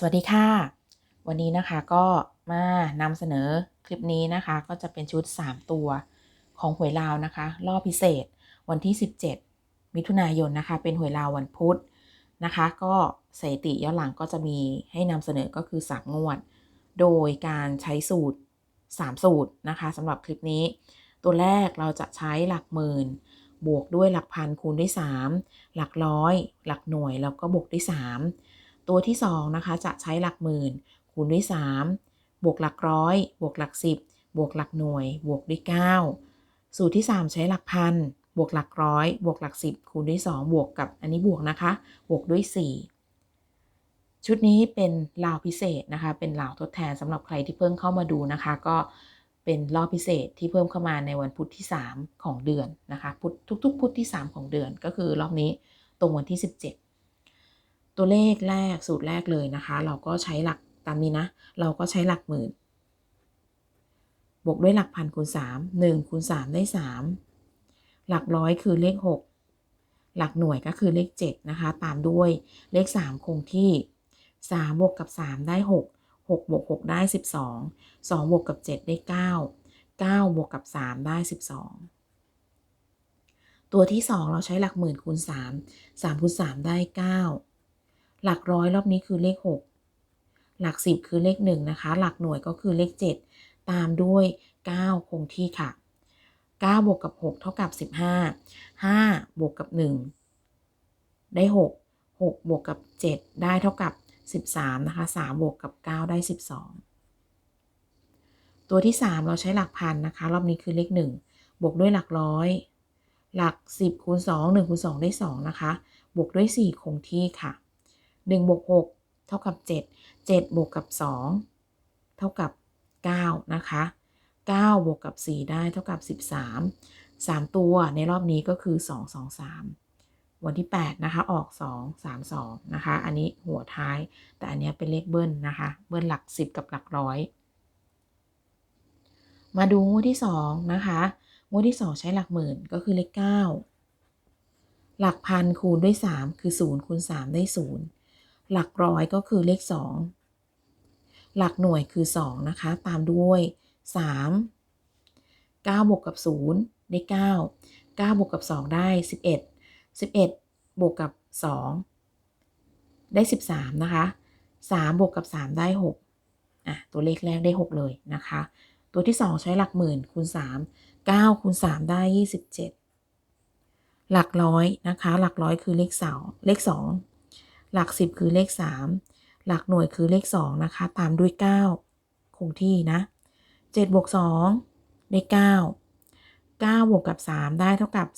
สวัสดีค่ะ วันนี้นะคะก็มานำเสนอคลิปนี้นะคะ ก็จะเป็นชุด 3 ตัวของหวยลาวนะคะ รอบพิเศษ วันที่ 17 มิถุนายนนะคะ เป็นหวยลาววันพุธนะคะ ก็สถิติย้อนหลังก็จะมีให้นำเสนอก็คือ 3 งวด โดยการใช้สูตร 3 สูตรนะคะสำหรับคลิปนี้ ตัวแรกเราจะใช้หลักหมื่น บวกด้วยหลักพันคูณด้วย 3 หลักร้อย หลักหน่วยแล้วก็บวกด้วย 3 ตัวที่2นะคะจะใช้หลักหมื่น คูณด้วย 3 บวกหลักร้อย บวกหลัก 10 บวกหลักหน่วย บวกด้วย 9 สูตรที่ 3 ใช้หลักพัน บวกหลักร้อย บวกหลัก 10 คูณด้วย 2 บวกกับอันนี้บวกนะคะ บวกด้วย 4ชุดนี้เป็นลาวพิเศษนะคะ เป็นลาวทดแทนสำหรับใครที่เพิ่งเข้ามาดูนะคะ ก็เป็นรอบพิเศษที่เพิ่มเข้ามาในวันพุธที่ 3 ของเดือนนะคะพุธทุกๆ พุธที่ 3 ของเดือน ก็คือรอบนี้ตรงวันที่ 17 ตัวเลขแรกสูตรแรกเลยนะคะ เราก็ใช้หลักตามนี้นะ เราก็ใช้หลักหมื่น บวกด้วยหลักพันคูณ3 1คูณ3ได้ 3 หลักร้อยคือเลข 6 หลักหน่วยก็คือเลข 7 นะคะ ตามด้วยเลข 3 คงที่ 3 บวกกับ 3 ได้ 6 6บวก6ได้ 12 2 บวกกับ 7 ได้ 9 9 บวกกับ 3 ได้ 12ตัวที่ 2 เราใช้หลักหมื่นคูณ 3 3คูณ3ได้ 9 หลักร้อยรอบนี้คือเลข 6 หลัก 10 คือเลข1นะคะ หลักหน่วยก็คือเลข 7 ตามด้วย 9 คงที่ค่ะ 9 บวกกับ 6 เท่ากับ 15 5 บวกกับ 1 ได้ 6 6 บวกกับ 7 ได้เท่ากับ 13 นะคะ 3 บวกกับ 9 ได้ 12 ตัวที่ 3 เราใช้หลักพันนะคะ รอบนี้คือเลข 1 บวกด้วยหลักร้อย หลัก 10คูณ2 1คูณ2ได้ 2 นะคะ บวกด้วย 4 คงที่ค่ะ 1บวก6เท่ากับ 7 7บวกกับ 2 เท่ากับ 9 นะคะ 9 บวกกับ 4 ได้เท่ากับ 13 3 ตัวในรอบนี้ก็คือ 2 2 3 วันที่ 8 นะคะ ออก 2 3 2 นะคะ อันนี้หัวท้าย แต่อันนี้เป็นเลขเบิ้ลนะคะ เบิ้ลหลัก 10 กับหลักร้อย มาดูงวดที่ 2 นะคะงวดที่ 2 ใช้หลักหมื่นก็คือเลข 9 หลักพันคูณด้วย 3 คือ 0 คูณ 3 ได้ 0 หลักร้อยก็คือเลข 2 หลักหน่วยคือ 2 นะคะ ตามด้วย 3 9บวกกับ 0 ได้ 9 9บวกกับ 2 ได้ 11 11 บวกกับ 2 ได้ 13 นะคะ 3 บวกกับ 3 ได้ 6อะตัวเลขแรกได้ 6 เลยนะคะ ตัวที่ 2 ใช้หลักหมื่นคูณ 3 9คูณ3ได้ 27 หลักร้อยนะคะ หลักร้อยคือเลข2เลข 2 หลัก 10 คือเลข 3 หลักหน่วยคือเลข 2 นะคะ ตามด้วย 9 คงที่นะ7บวก2ได้9 9บวกกับ 3 ได้เท่ากับ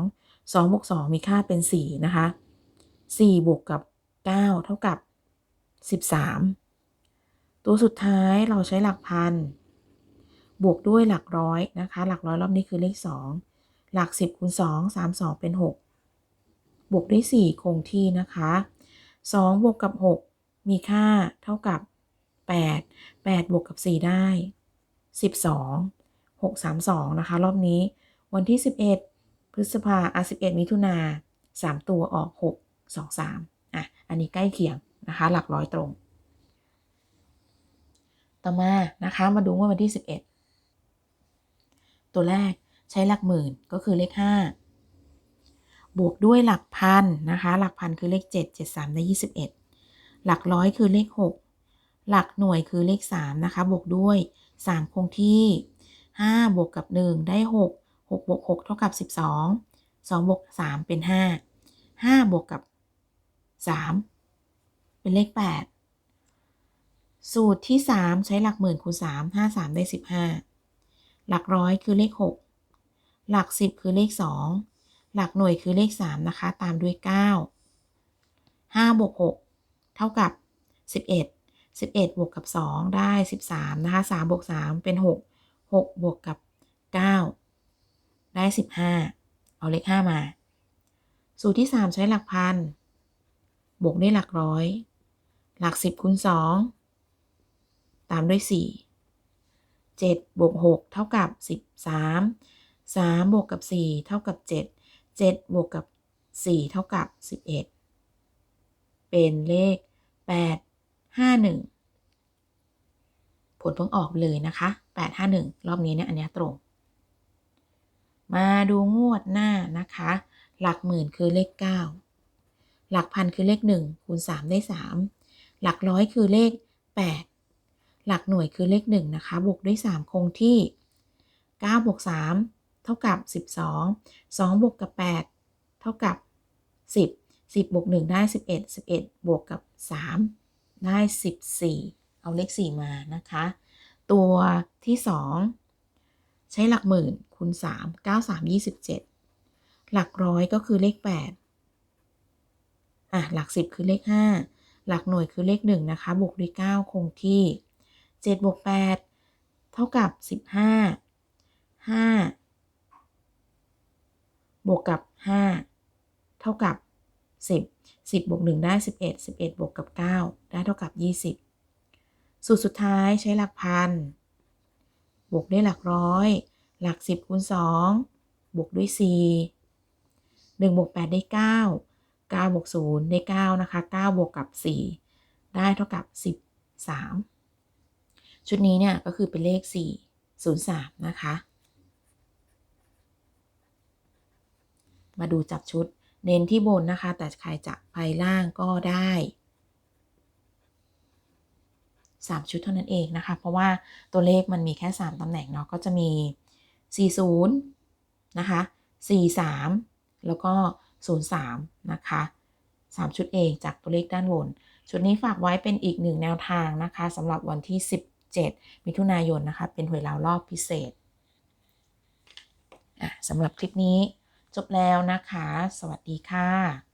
12 2บวก2มีค่าเป็น 4 นะคะ4บวกกับ 9 เท่ากับ 13 ตัวสุดท้ายเราใช้หลักพันบวกด้วยหลักร้อยนะคะ หลักร้อยรอบนี้คือเลข 2 หลัก 10คูณ2 3 2 เป็น 6 บวกด้วย 4 คงที่นะคะ 2 บวกกับ 6 มีค่าเท่ากับ 8 8 บวกกับ 4 ได้ 12 6 3 2 นะคะ รอบนี้ วันที่ 11 พฤษภาอะ11 มิถุนา3 ตัวออก 6 2 3อะ อันนี้ใกล้เคียงนะคะ หลักร้อยตรง ต่อมานะคะ มาดูว่าวันที่ 11 ตัวแรกใช้หลักหมื่นก็คือเลข 5 บวกด้วยหลักพันนะคะ หลักพันคือเลข 7 7 3 ได้ 21 หลักร้อยคือเลข 6 หลักหน่วยคือเลข 3 นะคะ บวกด้วย 3 คงที่ 5 บวกกับ 1 ได้ 6 6บวก6เท่ากับ 12 2บวก3เป็น 5 5 บวกกับ 3 เป็นเลข 8 สูตรที่ 3 ใช้หลักหมื่นคูณ3 5 3 ได้ 15 หลักร้อยคือเลข 6 หลัก 10 คือเลข 2 หลักหน่วยคือเลข 3 นะคะ ตามด้วย 9 5บวก6เท่ากับ 11 11 บวกกับ 2 ได้ 13 นะคะ 3 บวก 3 เป็น 6 6 บวกกับ 9 ได้ 15 เอาเลข 5 มา สูตรที่ 3 ใช้หลักพัน บวกด้วยหลักร้อย หลัก 10คูณ2ตามด้วย 4 7 บวก 6 เท่ากับ 13 3 บวกกับ 4 เท่ากับ 7 7 บวกกับ 4 เท่ากับ 11 เป็นเลข8ห้าหนึ่งผลเพิ่งออกเลยนะคะแปดห้าหนึ่งรอบนี้เนี่ยอันนี้ตรง มาดูงวดหน้านะคะ หลักหมื่นคือเลขเก้าหลักพันคือเลขหนึ่งคูณสามได้สามหลักร้อยคือเลขแปดหลักหน่วยคือเลขหนึ่งนะคะ บวกด้วยสามคงที่เก้าบวกสาม เท่ากับสิบสองสองบวกกับแปดเท่ากับสิบสิบบวกหนึ่งได้สิบเอ็ดสิบเอ็ดบวกกับสามได้สิบสี่เอาเลขสี่มานะคะ ตัวที่สองใช้หลักหมื่นคูณสามเก้าสามยี่สิบเจ็ดหลักร้อยก็คือเลขแปดอะ หลักสิบคือเลขห้าหลักหน่วยคือเลขหนึ่งนะคะ บวกด้วยเก้าคงที่เจ็ดบวกแปดเท่ากับสิบห้าห้า บวกกับห้าเท่ากับสิบสิบวกหนึ่งได้สิบเอ็ดสิบวกกับเก้าได้เท่ากับยี่สิบสูตรสุดท้ายใช้หลักพัน บวกด้วยหลักร้อย หลักสิบคูณสองบวกด้วยสี่หนึ่งบวกแปดได้เก้าเก้าบวกศูนย์ได้เก้านะคะเก้าบวกกับสี่ได้เท่ากับสิบสามชุดนี้เนี่ยก็คือเป็นเลขสี่ศูนย์สามนะคะ มาดูจับชุด เน้นที่บนนะคะ แต่ใครจะไปล่างก็ได้3 ชุดเท่านั้นเองนะคะ เพราะว่าตัวเลขมันมีแค่ 3 ตำแหน่งเนาะก็จะมี 40 นะคะ 43 แล้วก็ 03 นะคะ 3 ชุดเองจากตัวเลขด้านบน ชุดนี้ฝากไว้เป็นอีกหนึ่งแนวทางนะคะสำหรับวันที่ 17 มิถุนายนนะคะ เป็นหวยลาวรอบพิเศษสำหรับคลิปนี้ จบแล้วนะคะ สวัสดีค่ะ